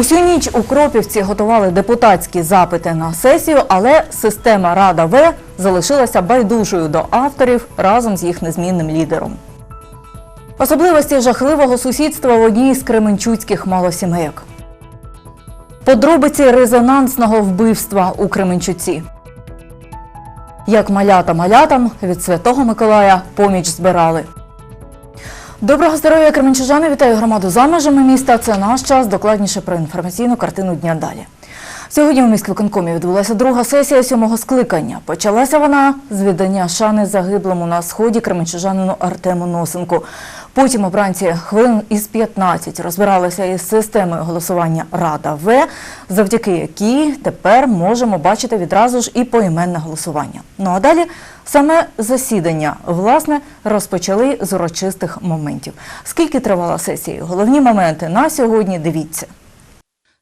Усю ніч у Кропівці готували депутатські запити на сесію, але система Рада В залишилася байдужою до авторів разом з їх незмінним лідером. Особливості жахливого сусідства в одній з кременчуцьких малосімейок. Подробиці резонансного вбивства у Кременчуці. Як малята малятам від Святого Миколая поміч збирали. Доброго здоров'я, кременчужани! Вітаю громаду за межами міста. Це наш час. Докладніше про інформаційну картину дня далі. Сьогодні у міськвиконкомі відбулася друга сесія сьомого скликання. Почалася вона з віддання шани загиблому на сході кременчужанину Артему Носенку. Потім обранці хвилин із 15 розбиралися із системою голосування Рада В, завдяки якій тепер можемо бачити відразу ж і поіменне голосування. Ну а далі саме засідання власне розпочали з урочистих моментів. Скільки тривала сесія? Головні моменти на сьогодні дивіться.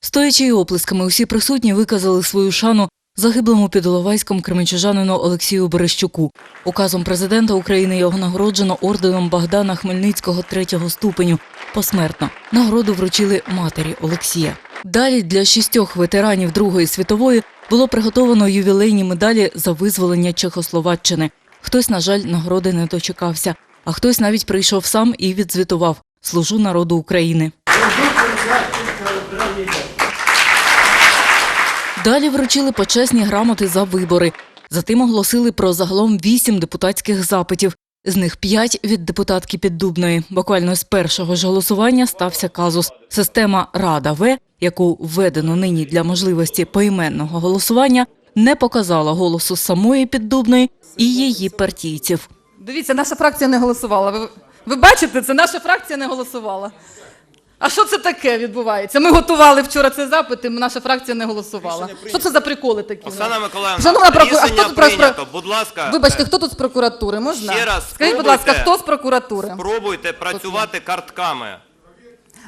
Стоячи й оплесками, усі присутні виказали свою шану загиблому під Іловайськом кременчужанину Олексію Берещуку. Указом президента України його нагороджено орденом Богдана Хмельницького третього ступеню. Посмертно нагороду вручили матері Олексія. Далі для шістьох ветеранів Другої світової було приготовано ювілейні медалі за визволення Чехословаччини. Хтось, на жаль, нагороди не дочекався, а хтось навіть прийшов сам і відзвітував Служу народу України. Далі вручили почесні грамоти за вибори. Затим оголосили про загалом вісім депутатських запитів. З них п'ять від депутатки Піддубної. Буквально з першого ж голосування стався казус. Система Рада В, яку введено нині для можливості поіменного голосування, не показала голосу самої Піддубної і її партійців. Дивіться, наша фракція не голосувала. Ви, ви бачите, це наша фракція не голосувала. А що це таке відбувається? Ми готували вчора цей запит, і наша фракція не голосувала. Що це за приколи такі? Оксана Миколаївна, Шановна прокуратура, а хто тут про- прийнято. Будь ласка, Вибачте, е, хто тут з прокуратури? Можна? Ще раз Скажіть, будь ласка, спробуйте. хто з прокуратури? спробуйте працювати картками.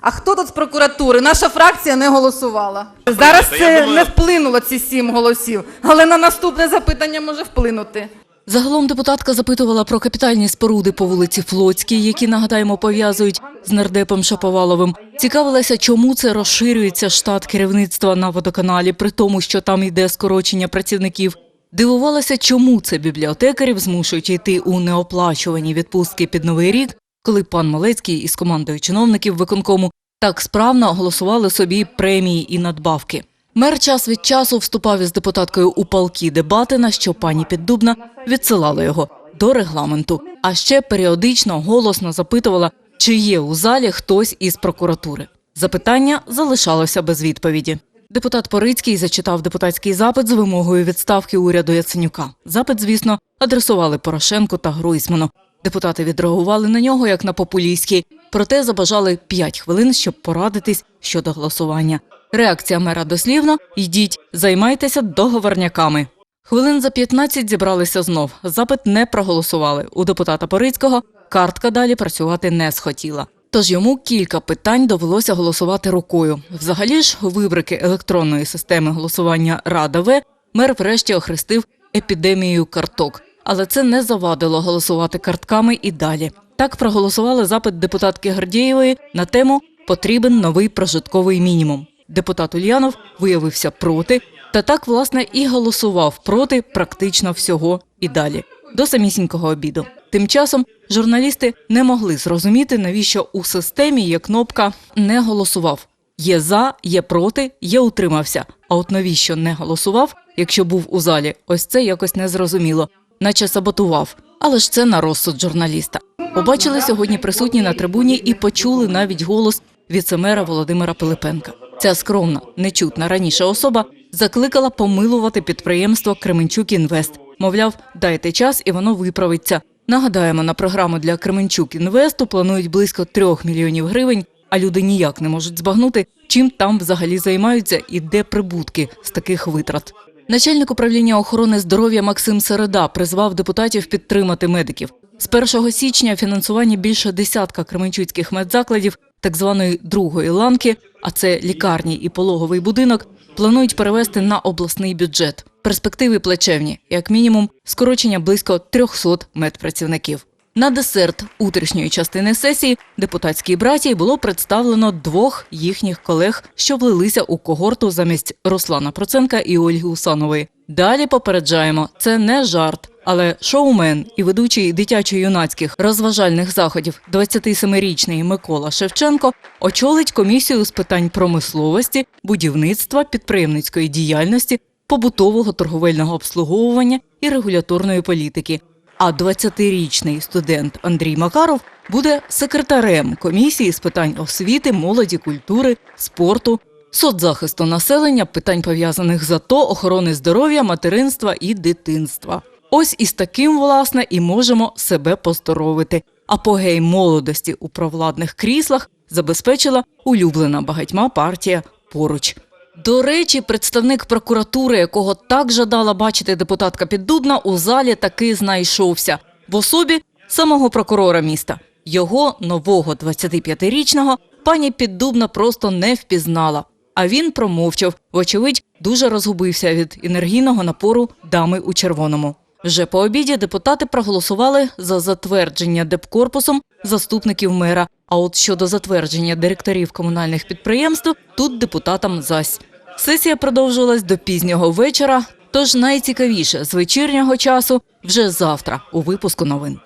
А хто тут з прокуратури? Наша фракція не голосувала. Зараз я це думаю- не вплинуло ці сім голосів, але на наступне запитання може вплинути. Загалом депутатка запитувала про капітальні споруди по вулиці Флотській, які нагадаємо пов'язують з нардепом Шаповаловим. Цікавилася, чому це розширюється штат керівництва на водоканалі, при тому, що там йде скорочення працівників. Дивувалася, чому це бібліотекарів змушують йти у неоплачувані відпустки під новий рік, коли пан Малецький із командою чиновників виконкому так справно голосували собі премії і надбавки. Мер час від часу вступав із депутаткою у палкі дебати, на що пані Піддубна відсилала його до регламенту. А ще періодично голосно запитувала, чи є у залі хтось із прокуратури. Запитання залишалося без відповіді. Депутат Порицький зачитав депутатський запит з вимогою відставки уряду Яценюка. Запит, звісно, адресували Порошенку та Гройсману. Депутати відреагували на нього як на популістський, проте забажали 5 хвилин, щоб порадитись щодо голосування. Реакція мера дослівно: йдіть, займайтеся договорняками. Хвилин за 15 зібралися знов. Запит не проголосували. У депутата Порицького картка далі працювати не схотіла. Тож йому кілька питань довелося голосувати рукою. Взагалі ж, вибрики електронної системи голосування Рада В мер врешті охрестив епідемією карток. Але це не завадило голосувати картками і далі. Так проголосували запит депутатки Гордєєвої на тему Потрібен новий прожитковий мінімум. Депутат Ульянов виявився проти, та так, власне, і голосував проти практично всього і далі до самісінького обіду. Тим часом журналісти не могли зрозуміти, навіщо у системі є кнопка не голосував. Є за, є проти, є утримався. А от навіщо не голосував, якщо був у залі? Ось це якось незрозуміло, наче саботував. Але ж це на розсуд журналіста. Побачили сьогодні присутні на трибуні і почули навіть голос віцемера Володимира Пилипенка. Ця скромна, нечутна раніше особа закликала помилувати підприємство Кременчук Інвест. Мовляв, дайте час і воно виправиться. Нагадаємо, на програму для Кременчук Інвесту планують близько трьох мільйонів гривень, а люди ніяк не можуть збагнути, чим там взагалі займаються і де прибутки з таких витрат. Начальник управління охорони здоров'я Максим Середа призвав депутатів підтримати медиків. З 1 січня фінансування більше десятка кременчуцьких медзакладів так званої другої ланки, а це лікарні і пологовий будинок, планують перевести на обласний бюджет. Перспективи плачевні, як мінімум, скорочення близько 300 медпрацівників. На десерт утрішньої частини сесії депутатській братії було представлено двох їхніх колег, що влилися у когорту замість Руслана Проценка і Ольги Усанової. Далі попереджаємо, це не жарт, але шоумен і ведучий дитячо-юнацьких розважальних заходів 27-річний Микола Шевченко очолить комісію з питань промисловості, будівництва, підприємницької діяльності, побутового торговельного обслуговування і регуляторної політики. А 20-річний студент Андрій Макаров буде секретарем комісії з питань освіти, молоді, культури, спорту, соцзахисту населення, питань пов'язаних з АТО, охорони здоров'я, материнства і дитинства. Ось із таким, власне, і можемо себе поздоровити. Апогей молодості у провладних кріслах забезпечила улюблена багатьма партія поруч. До речі, представник прокуратури, якого так жадала бачити депутатка Піддубна, у залі таки знайшовся в особі самого прокурора міста. Його нового 25-річного пані Піддубна просто не впізнала. А він промовчав, вочевидь, дуже розгубився від енергійного напору дами у червоному. Вже по обіді депутати проголосували за затвердження депкорпусом заступників мера. А от щодо затвердження директорів комунальних підприємств, тут депутатам зась. Сесія продовжувалась до пізнього вечора, тож найцікавіше з вечірнього часу вже завтра у випуску новин.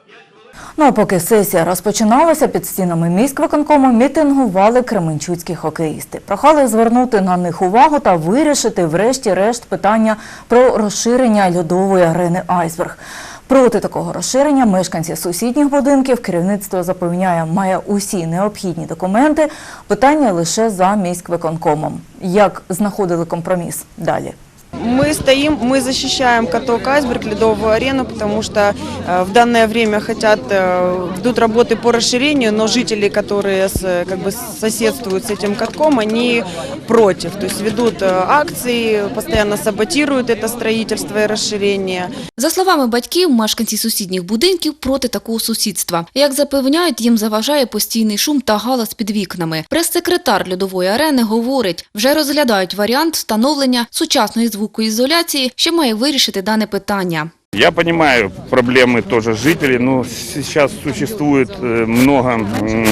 Ну а поки сесія розпочиналася під стінами міськвиконкому, мітингували кременчуцькі хокеїсти. Прохали звернути на них увагу та вирішити врешті-решт питання про розширення льодової арени Айсберг. Проти такого розширення мешканці сусідніх будинків керівництво запевняє, має усі необхідні документи. Питання лише за міськвиконкомом. Як знаходили компроміс далі? Мы стоим, мы защищаем каток «Айсберг», ледовую арену, потому что э, в данное время хотят, э, ведут работы по расширению, но жители, которые с, как бы соседствуют с этим катком, они против. То есть ведут э, акции, постоянно саботируют это строительство и расширение. За словами батьків, мешканці сусідніх будинків проти такого сусідства. Як запевняють, їм заважає постійний шум та галас під вікнами. Прес-секретар льодової арени говорить, вже розглядають варіант встановлення сучасної звукоізоляції, що має вирішити дане питання. Я понимаю проблемы тоже жителей, но сейчас существует э, много м,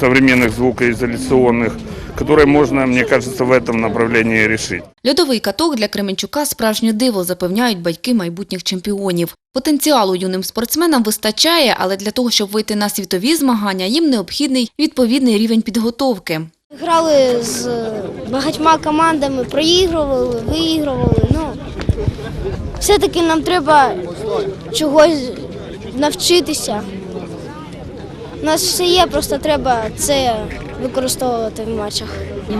современных звукоизоляционных, которые можно, мне кажется, в этом направлении решить. Льодовий каток для Кременчука – справжнє диво, запевняють батьки майбутніх чемпіонів. Потенціалу юним спортсменам вистачає, але для того, щоб вийти на світові змагання, їм необхідний відповідний рівень підготовки. Грали з багатьма командами, проігрували, виігрували. Ну, все-таки нам треба чогось навчитися. У нас все є, просто треба це використовувати в матчах.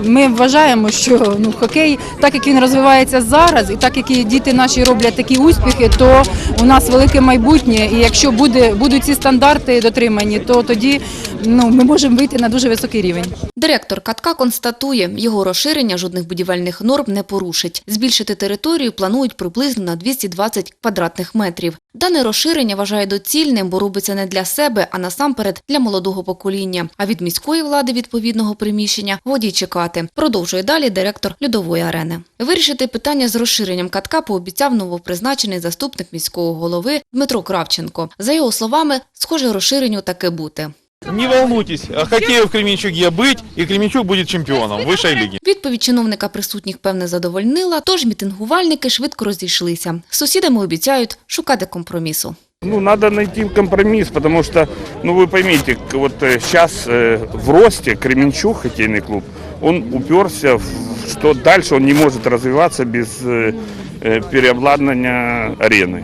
Ми вважаємо, що ну, хокей, так як він розвивається зараз, і так як і діти наші роблять такі успіхи, то у нас велике майбутнє. І якщо буде, будуть ці стандарти дотримані, то тоді ну, ми можемо вийти на дуже високий рівень. Директор катка констатує, його розширення жодних будівельних норм не порушить. Збільшити територію планують приблизно на 220 квадратних метрів. Дане розширення вважає доцільним, бо робиться не для себе, а насамперед для молодого покоління. А від міської влади відповідного приміщення годі чекати. Продовжує далі директор льодової арени. Вирішити питання з розширенням катка пообіцяв новопризначений заступник міського голови Дмитро Кравченко. За його словами, схоже розширенню таки бути. Не волнуйтесь, хоккею в Кременчуге быть, и Кременчуг будет чемпионом высшей лиги. Відповідь чиновника присутніх певне задовольнила, тож мітингувальники швидко розійшлися. Сусідами обіцяють шукати компромісу. Ну, надо найти компромисс, потому что, ну, вы поймите, к- вот сейчас в росте Кременчуг, хоккейный клуб, он уперся, в, что дальше он не может развиваться без э, э, переобладнания арены.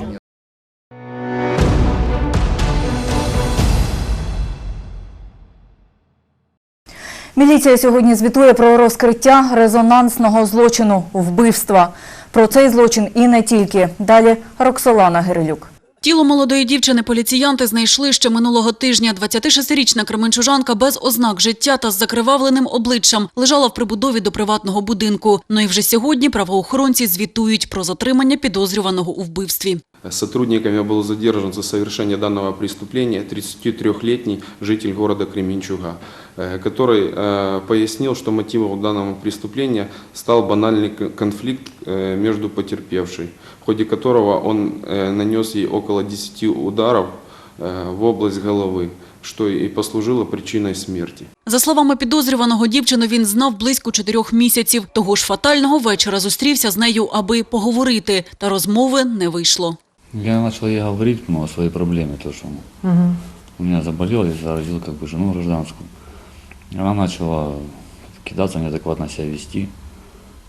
Міліція сьогодні звітує про розкриття резонансного злочину вбивства. Про цей злочин і не тільки. Далі Роксолана Гирилюк. Тіло молодої дівчини поліціянти знайшли ще минулого тижня. 26-річна кременчужанка без ознак життя та з закривавленим обличчям лежала в прибудові до приватного будинку. Ну і вже сьогодні правоохоронці звітують про затримання підозрюваного у вбивстві. Сотрудниками был задержан за совершение данного преступления 33-летний житель города Кременчуга, э, который э, пояснил, что мотивом данного преступления стал банальный к- конфликт э, между потерпевшей, в ходе которого он э, нанес ей около 10 ударов э, в область головы, что и послужило причиной смерти. За словами підозрюваного, дівчину він знав близько чотирьох місяців. Того ж фатального вечора зустрівся з нею, аби поговорити, та розмови не вийшло. Я начал ей говорить ну, о своей проблеме, то, что ну, у меня заболел, я заразил как бы жену гражданскую. Она начала кидаться, неадекватно себя вести,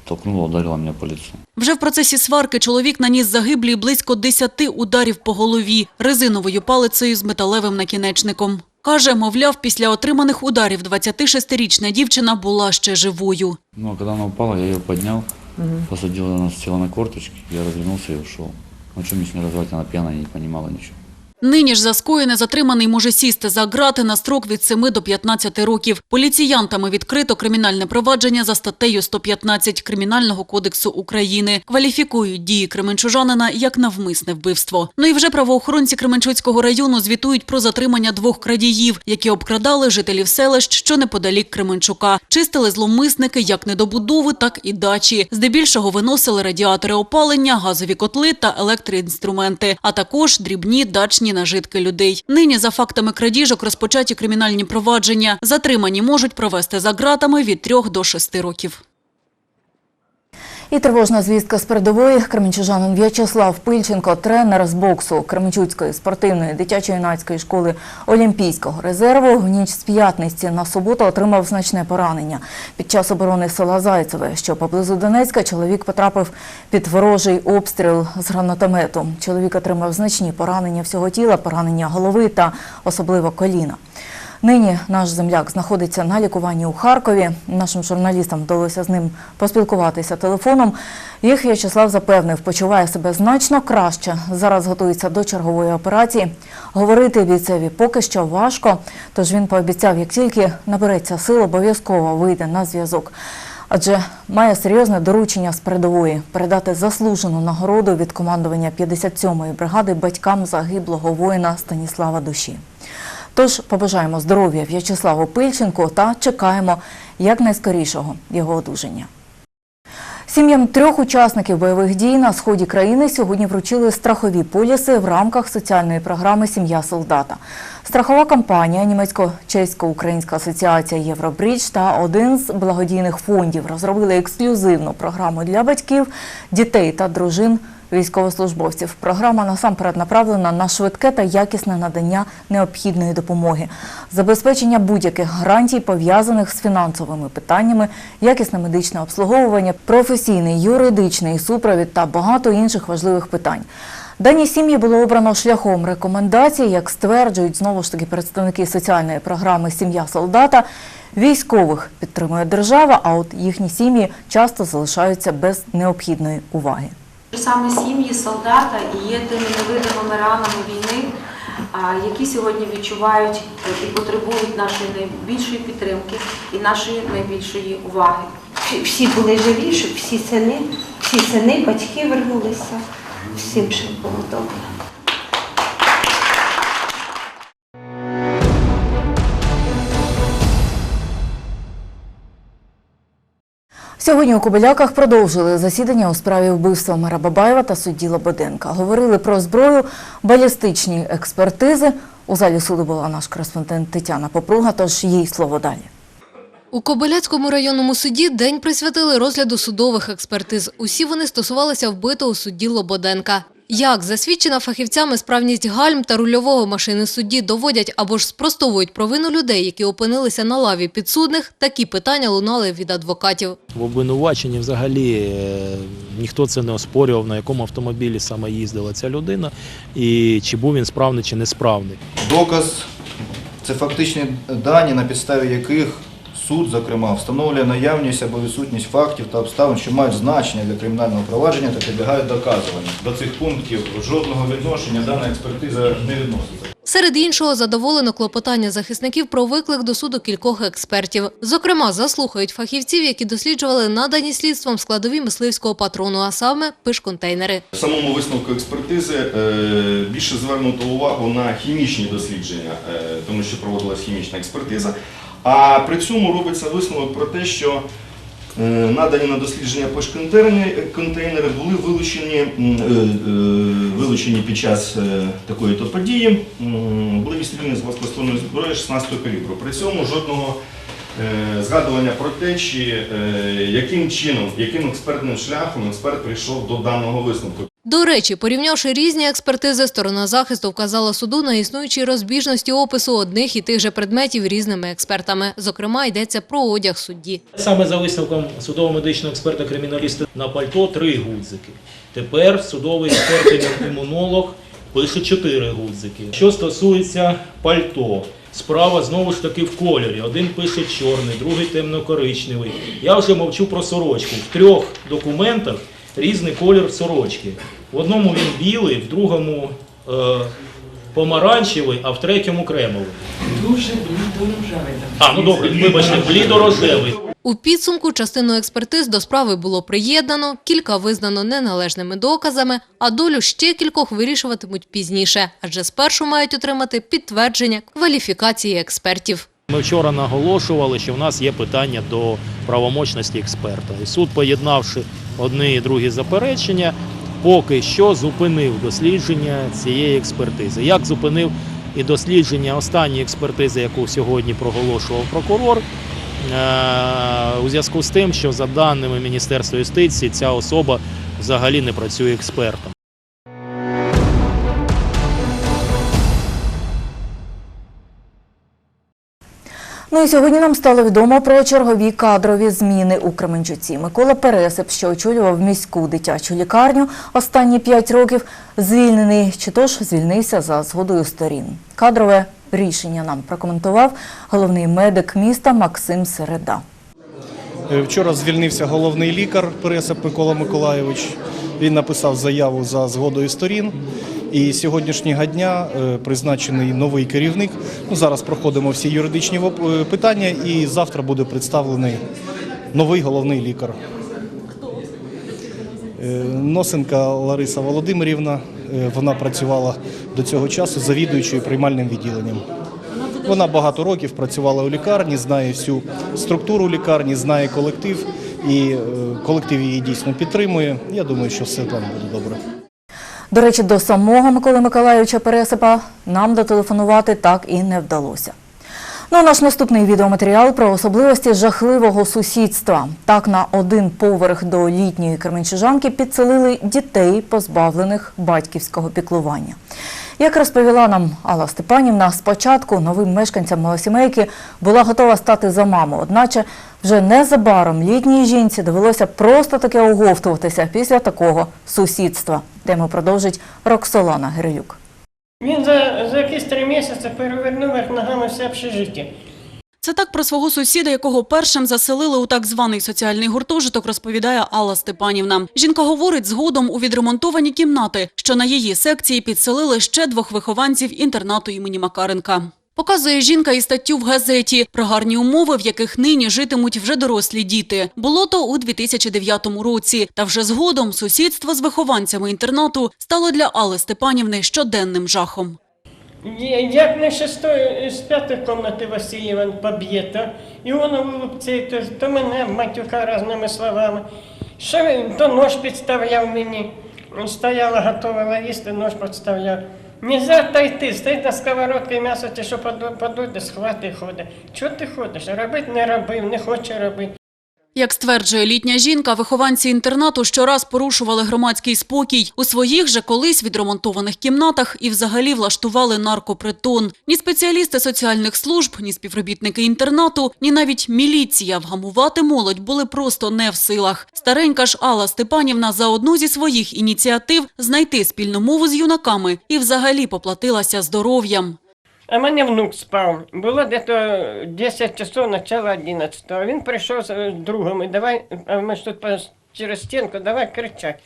толкнула, ударила меня по лицу. Вже в процесі сварки чоловік наніс загиблій близько десяти ударів по голові резиновою палицею з металевим накінечником. Каже, мовляв, після отриманих ударів 26-річна дівчина була ще живою. Ну, а когда она упала, я ее поднял, посадил она села на корточки, я развернулся и ушел. Ну, что мне с ней развивать, она не понимала ничего. Нині ж за скоєне затриманий може сісти за грати на строк від 7 до 15 років. Поліціянтами відкрито кримінальне провадження за статтею 115 Кримінального кодексу України. Кваліфікують дії кременчужанина як навмисне вбивство. Ну і вже правоохоронці Кременчуцького району звітують про затримання двох крадіїв, які обкрадали жителів селищ, що неподалік Кременчука. Чистили зловмисники як недобудови, так і дачі. Здебільшого виносили радіатори опалення, газові котли та електроінструменти, а також дрібні дачні нажитки людей. Нині за фактами крадіжок розпочаті кримінальні провадження. Затримані можуть провести за ґратами від 3 до 6 років. І тривожна звістка з передової. Кременчужанин В'ячеслав Пильченко, тренер з боксу Кременчуцької спортивної дитячо-юнацької школи Олімпійського резерву, в ніч з п'ятниці на суботу отримав значне поранення. Під час оборони села Зайцеве, що поблизу Донецька, чоловік потрапив під ворожий обстріл з гранатомету. Чоловік отримав значні поранення всього тіла, поранення голови та особливо коліна. Нині наш земляк знаходиться на лікуванні у Харкові. Нашим журналістам вдалося з ним поспілкуватися телефоном. Їх В'ячеслав запевнив, почуває себе значно краще. Зараз готується до чергової операції. Говорити бійцеві поки що важко, тож він пообіцяв, як тільки набереться сил, обов'язково вийде на зв'язок. Адже має серйозне доручення з передової передати заслужену нагороду від командування 57-ї бригади батькам загиблого воїна Станіслава Душі. Тож побажаємо здоров'я В'ячеславу Пильченку та чекаємо якнайскорішого його одужання. Сім'ям трьох учасників бойових дій на сході країни сьогодні вручили страхові поліси в рамках соціальної програми Сім'я солдата. Страхова компанія Німецько-чесько-українська асоціація Євробридж та один з благодійних фондів розробили ексклюзивну програму для батьків, дітей та дружин військовослужбовців. Програма насамперед направлена на швидке та якісне надання необхідної допомоги, забезпечення будь-яких гарантій, пов'язаних з фінансовими питаннями, якісне медичне обслуговування, професійний, юридичний супровід та багато інших важливих питань. Дані сім'ї було обрано шляхом рекомендацій, як стверджують знову ж таки представники соціальної програми Сім'я солдата. Військових підтримує держава, а от їхні сім'ї часто залишаються без необхідної уваги. Саме сім'ї солдата і є тими невидимими ранами війни, які сьогодні відчувають і потребують нашої найбільшої підтримки і нашої найбільшої уваги. всі були живі, щоб всі сини, всі сини, батьки вернулися, всім ще було добре. Сьогодні у Кобиляках продовжили засідання у справі вбивства мера Бабаєва та судді Лободенка. Говорили про зброю, балістичні експертизи. У залі суду була наш кореспондент Тетяна Попруга, тож їй слово далі. У Кобиляцькому районному суді день присвятили розгляду судових експертиз. Усі вони стосувалися вбитого судді Лободенка. Як засвідчена фахівцями справність гальм та рульового машини судді доводять або ж спростовують провину людей, які опинилися на лаві підсудних, такі питання лунали від адвокатів. В обвинуваченні взагалі е, ніхто це не оспорював, на якому автомобілі саме їздила ця людина, і чи був він справний, чи несправний. Доказ це фактичні дані, на підставі яких суд, зокрема, встановлює наявність або відсутність фактів та обставин, що мають значення для кримінального провадження та підлягають доказуванню. До цих пунктів жодного відношення дана експертиза не відноситься. Серед іншого задоволено клопотання захисників про виклик до суду кількох експертів. Зокрема, заслухають фахівців, які досліджували надані слідством складові мисливського патрону, а саме пиш-контейнери. В самому висновку експертизи е, більше звернуто увагу на хімічні дослідження, е, тому що проводилась хімічна експертиза. А при цьому робиться висновок про те, що е, надані на дослідження пошконтейнери контейнери були вилучені, е, е, вилучені під час е, такої то події, були відстріляні з гладкоствольної зброї 16 калібру. При цьому жодного е, згадування про те, чи е, яким чином, яким експертним шляхом експерт прийшов до даного висновку. До речі, порівнявши різні експертизи, сторона захисту вказала суду на існуючі розбіжності опису одних і тих же предметів різними експертами. Зокрема, йдеться про одяг судді. Саме за висновком судово-медичного експерта криміналіста на пальто три гудзики. Тепер судовий експерт-імунолог пише чотири гудзики. Що стосується пальто, справа знову ж таки в кольорі. Один пише чорний, другий темно-коричневий. Я вже мовчу про сорочку. В трьох документах різний колір сорочки. В одному він білий, в другому е, помаранчевий, а в третьому кремовий. Дуже блідорожевий. А, ну добре, вибачте, блідорожевий. У підсумку частину експертиз до справи було приєднано, кілька визнано неналежними доказами, а долю ще кількох вирішуватимуть пізніше, адже спершу мають отримати підтвердження кваліфікації експертів. Ми вчора наголошували, що в нас є питання до правомочності експерта. І суд, поєднавши одні і другі заперечення, поки що зупинив дослідження цієї експертизи. Як зупинив і дослідження останньої експертизи, яку сьогодні проголошував прокурор, е, у зв'язку з тим, що за даними Міністерства юстиції ця особа взагалі не працює експертом. Ну і сьогодні нам стало відомо про чергові кадрові зміни у Кременчуці. Микола Пересип, що очолював міську дитячу лікарню останні п'ять років, звільнений чи то ж звільнився за згодою сторін. Кадрове рішення нам прокоментував головний медик міста Максим Середа. Е, Вчора звільнився головний лікар Пересип Микола Миколайович. Він написав заяву за згодою сторін. І сьогоднішнього дня е, призначений новий керівник. Ну, зараз проходимо всі юридичні е, питання, і завтра буде представлений новий головний лікар. Е, Носенка Лариса Володимирівна. Вона працювала до цього часу завідуючою приймальним відділенням. Вона багато років працювала у лікарні, знає всю структуру лікарні, знає колектив, і е, колектив її дійсно підтримує. Я думаю, що все там буде добре. До речі, до самого Миколи Миколайовича Пересипа нам дотелефонувати так і не вдалося. Ну, наш наступний відеоматеріал про особливості жахливого сусідства. Так, на один поверх до літньої кременчужанки підселили дітей, позбавлених батьківського піклування. Як розповіла нам Алла Степанівна, спочатку новим мешканцям малосімейки була готова стати за маму, одначе вже незабаром літній жінці довелося просто таки оговтуватися після такого сусідства. Тему продовжить Роксолана Гирилюк. Він за, за якісь три місяці перевернув вверх ногами все общежиття. Це так про свого сусіда, якого першим заселили у так званий соціальний гуртожиток, розповідає Алла Степанівна. Жінка говорить, згодом у відремонтовані кімнати, що на її секції підселили ще двох вихованців інтернату імені Макаренка. Показує жінка і статтю в газеті про гарні умови, в яких нині житимуть вже дорослі діти. Було то у 2009 році. Та вже згодом сусідство з вихованцями інтернату стало для Алли Степанівни щоденним жахом. Як не шестої, з п'ятої кімнати Васильєва поб'є, то і воно вилупцеє, то, то мене матюка різними словами. Що він, то нож підставляв мені. Стояла, готувала їсти, нож підставляв. Нельзя отойти, стоїть на сковородці м'ясо, ти що поду- подуйде, схвати ходить. Чого ти ходиш? Робити не робив, не хоче робити. Як стверджує літня жінка, вихованці інтернату щораз порушували громадський спокій у своїх же колись відремонтованих кімнатах і взагалі влаштували наркопритон. Ні спеціалісти соціальних служб, ні співробітники інтернату, ні навіть міліція вгамувати молодь були просто не в силах. Старенька ж Алла Степанівна за одну зі своїх ініціатив знайти спільну мову з юнаками і взагалі поплатилася здоров'ям. А мене внук спав. Було десь 10 часов, начало 11. Він прийшов з е, другом і давай, а ми ж тут через стінку, давай кричать.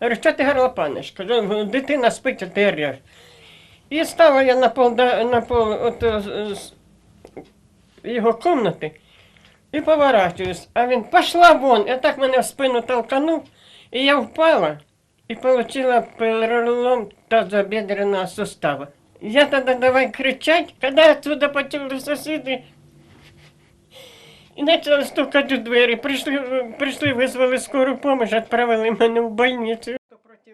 Я говорю, що ти горлопаниш? Кажу, дитина спить, а ти орєш. І стала я на пол, на пол от, е, з- його кімнати і поворачуюсь. А він пішла вон, і так мене в спину толканув, і я впала і отримала перелом тазобедреного сустава. Я тогда давай кричать, когда отсюда потекли соседи. І почали стукати у двері. Прийшли, прийшли, визвали скору допомогу, відправили мене в больницю.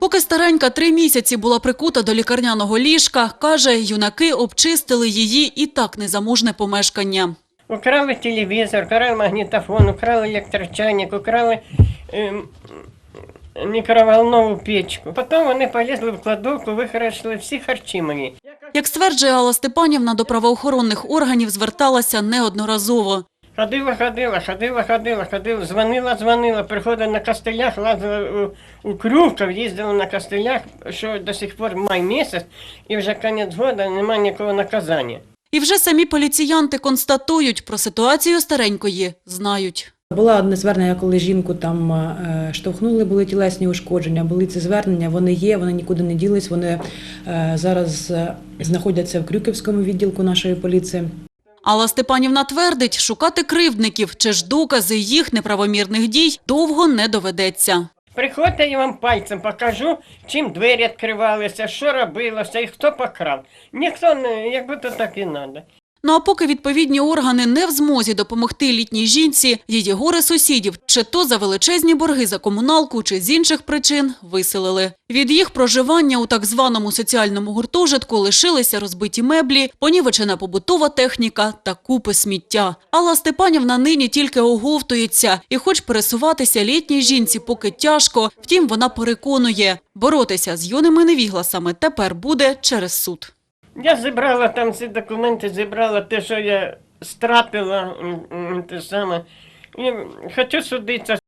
Поки старенька три місяці була прикута до лікарняного ліжка, каже, юнаки обчистили її і так незаможне помешкання. Украли телевізор, украли магнітофон, украли електрочайник, украли ем, мікроволнову печку. Потім вони полізли в кладовку, вихарашили всі харчі мої. Як стверджує Алла Степанівна, до правоохоронних органів зверталася неодноразово. Ходила, ходила, ходила, ходила, ходила, дзвонила, дзвонила, приходила на костелях, лазила у, у Крюков, їздила на костелях, що до сих пор май місяць, і вже кінець року немає ніякого наказання. І вже самі поліціянти констатують про ситуацію старенької, знають. Була одне звернення, коли жінку там е, штовхнули, були тілесні ушкодження, були ці звернення, вони є, вони нікуди не ділись, вони е, зараз е, знаходяться в Крюківському відділку нашої поліції. Алла Степанівна твердить, шукати кривдників чи ж докази їх неправомірних дій довго не доведеться. Приходьте, я вам пальцем покажу, чим двері відкривалися, що робилося і хто покрав. Ніхто не, якби то так і треба. Ну а поки відповідні органи не в змозі допомогти літній жінці, її горе сусідів, чи то за величезні борги за комуналку, чи з інших причин виселили. Від їх проживання у так званому соціальному гуртожитку лишилися розбиті меблі, понівечена побутова техніка та купи сміття. Алла Степанівна нині тільки оговтується, і хоч пересуватися літній жінці поки тяжко, втім вона переконує, боротися з юними невігласами тепер буде через суд. Я зібрала там ці документи, зібрала те, що я м, те саме. І хочу судитися.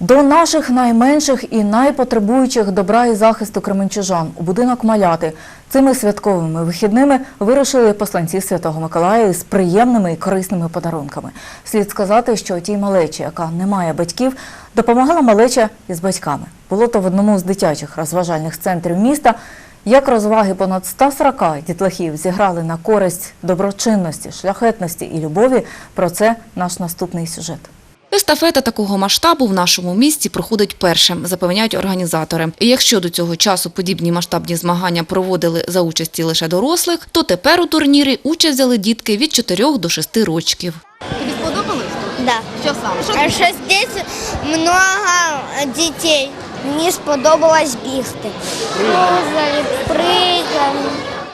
До наших найменших і найпотребуючих добра і захисту кременчужан у будинок Маляти цими святковими вихідними вирушили посланці Святого Миколая із приємними і корисними подарунками. Слід сказати, що тій малечі, яка не має батьків, допомагала малеча із батьками. Було то в одному з дитячих розважальних центрів міста. Як розваги понад 140 дітлахів зіграли на користь доброчинності, шляхетності і любові, про це наш наступний сюжет. Естафета такого масштабу в нашому місті проходить першим, запевняють організатори. І якщо до цього часу подібні масштабні змагання проводили за участі лише дорослих, то тепер у турнірі участь взяли дітки від 4 до 6 років. Тобі сподобалось? Да. Що саме? Що здесь много дітей. Мені сподобалось бігти.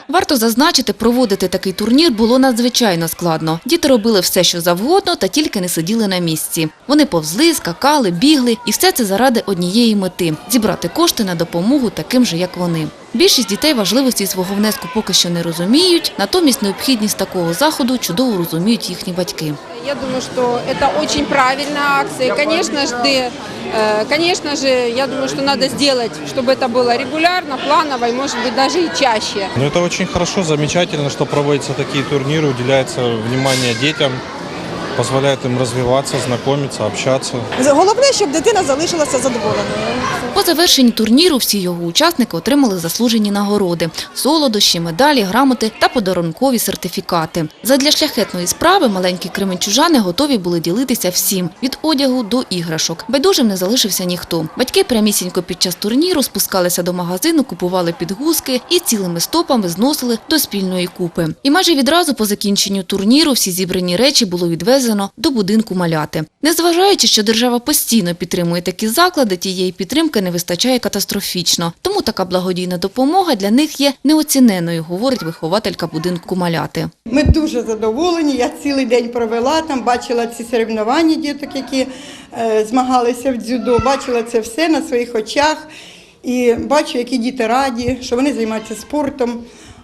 Варто зазначити, проводити такий турнір було надзвичайно складно. Діти робили все, що завгодно, та тільки не сиділи на місці. Вони повзли, скакали, бігли, і все це заради однієї мети – зібрати кошти на допомогу таким же, як вони. Більшість дітей важливості свого внеску поки що не розуміють, натомість необхідність такого заходу чудово розуміють їхні батьки. Я думаю, что это очень правильная акция. Конечно же, э, конечно же, я думаю, что надо сделать, чтобы это было регулярно, планово и, может быть, даже и чаще. Ну это очень хорошо, замечательно, что проводятся такие турниры, уделяется внимание детям, позволяет им развиваться, знакомиться, общаться. Головне, щоб дитина залишилася задоволеною. По завершенні турніру всі його учасники отримали заслужені нагороди – солодощі, медалі, грамоти та подарункові сертифікати. Задля шляхетної справи маленькі кременчужани готові були ділитися всім – від одягу до іграшок. Байдужим не залишився ніхто. Батьки прямісінько під час турніру спускалися до магазину, купували підгузки і цілими стопами зносили до спільної купи. І майже відразу по закінченню турніру всі зібрані речі було відвезено до будинку маляти. Незважаючи, що держава постійно підтримує такі заклади, тієї підтримки не вистачає катастрофічно. Тому така благодійна допомога для них є неоціненою, говорить вихователька будинку маляти. Ми дуже задоволені. Я цілий день провела там, бачила ці соревнування діток, які е, змагалися в дзюдо, бачила це все на своїх очах. І бачу, які діти раді, що вони займаються спортом.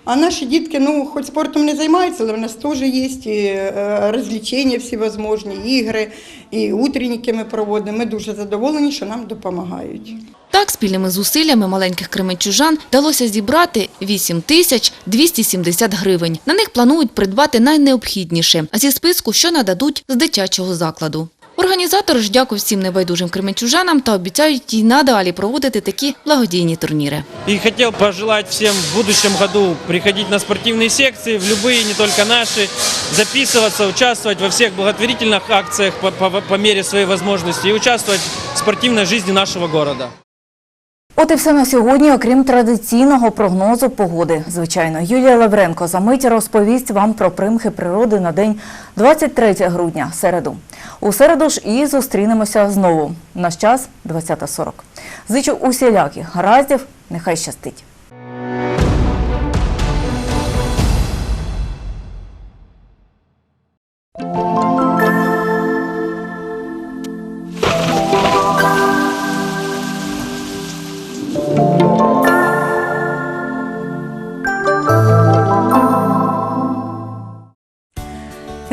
А наші дітки, ну, хоч спортом не займаються, але в нас теж є і е, розвлечення всевозможні, ігри, і утренніки ми проводимо. Ми дуже задоволені, що нам допомагають. Так, спільними зусиллями маленьких кременчужан вдалося зібрати 8 тисяч 270 гривень. На них планують придбати найнеобхідніше – зі списку, що нададуть з дитячого закладу. Організатори ж дякують всім небайдужим кременчужанам та обіцяють і надалі проводити такі благодійні турніри. И хотел пожелать всем в будущем году приходить на спортивные секции, в любые, не только наши, записываться, участвовать во всех благотворительных акциях по, по- по мере своей возможности и участвовать в спортивной жизни нашего города. От і все на сьогодні, окрім традиційного прогнозу погоди. Звичайно, Юлія Лавренко за мить розповість вам про примхи природи на день 23 грудня, середу. У середу ж і зустрінемося знову. Наш час 20.40. Зичу усіляких гараздів, нехай щастить.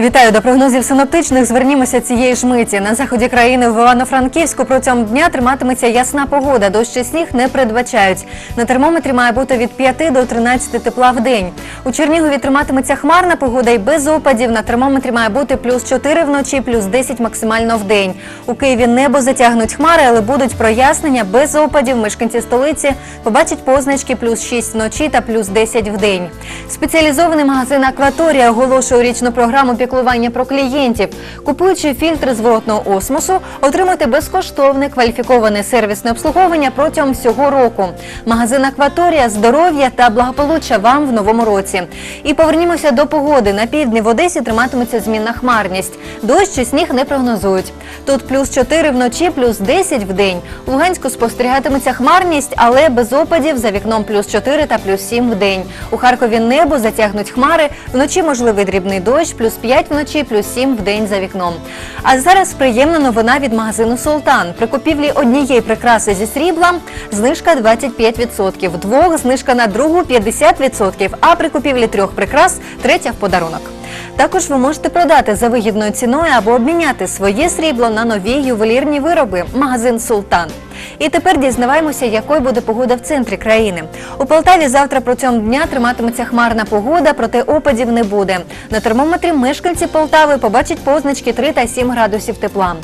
Вітаю до прогнозів синоптичних. Звернімося цієї ж миті. На заході країни в Івано-Франківську протягом дня триматиметься ясна погода. Дощ і сніг не передбачають. На термометрі має бути від 5 до 13 тепла в день. У Чернігові триматиметься хмарна погода і без опадів. На термометрі має бути плюс 4 вночі, плюс 10 максимально в день. У Києві небо затягнуть хмари, але будуть прояснення без опадів. Мешканці столиці побачать позначки плюс 6 вночі та плюс 10 в день. Спеціалізований магазин Акваторія оголошує річну програму піклування про клієнтів. Купуючи фільтри зворотного осмосу, отримати безкоштовне кваліфіковане сервісне обслуговування протягом всього року. Магазин Акваторія здоров'я та благополуччя вам в новому році. І повернімося до погоди. На півдні в Одесі триматиметься змінна хмарність. Дощ чи сніг не прогнозують. Тут плюс 4 вночі, плюс 10 в день. У Луганську спостерігатиметься хмарність, але без опадів за вікном плюс 4 та плюс 7 в день. У Харкові небо затягнуть хмари. Вночі можливий дрібний дощ, плюс 5 вночі, плюс 7 в день за вікном. А зараз приємна новина від магазину Султан. При купівлі однієї прикраси зі срібла знижка 25%, двох знижка на другу 50%, а при купівлі трьох прикрас третя в подарунок. Також ви можете продати за вигідною ціною або обміняти своє срібло на нові ювелірні вироби. Магазин Султан. І тепер дізнаваємося, якою буде погода в центрі країни. У Полтаві завтра протягом дня триматиметься хмарна погода, проте опадів не буде. На термометрі мешканці Полтави побачать позначки 3 та 7 градусів тепла.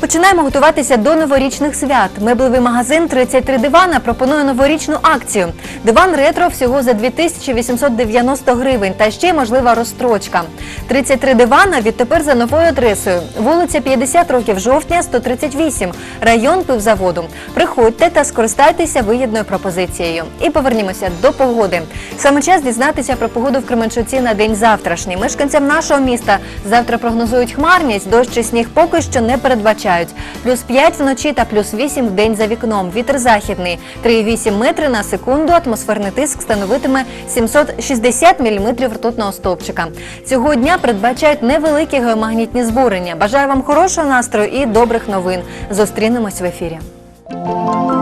Починаємо готуватися до новорічних свят. Меблевий магазин 33 дивана пропонує новорічну акцію. Диван ретро всього за 2890 гривень та ще можлива розстрочка. 33 дивана відтепер за новою адресою. Вулиця 50 років жовтня, 138, район пивзаводу. Приходьте та скористайтеся вигідною пропозицією. І повернімося до погоди. Саме час дізнатися про погоду в Кременчуці на день завтрашній. Мешканцям нашого міста завтра прогнозують хмарність, дощ чи сніг поки що не передбачають. Плюс 5 вночі та плюс 8 в день за вікном. Вітер західний 3,8 метри на секунду. Атмосферний тиск становитиме 760 міліметрів ртутного стовпчика. Цього дня передбачають невеликі геомагнітні збурення. Бажаю вам хорошого настрою і добрих новин. Зустрінемось в ефірі. 嗯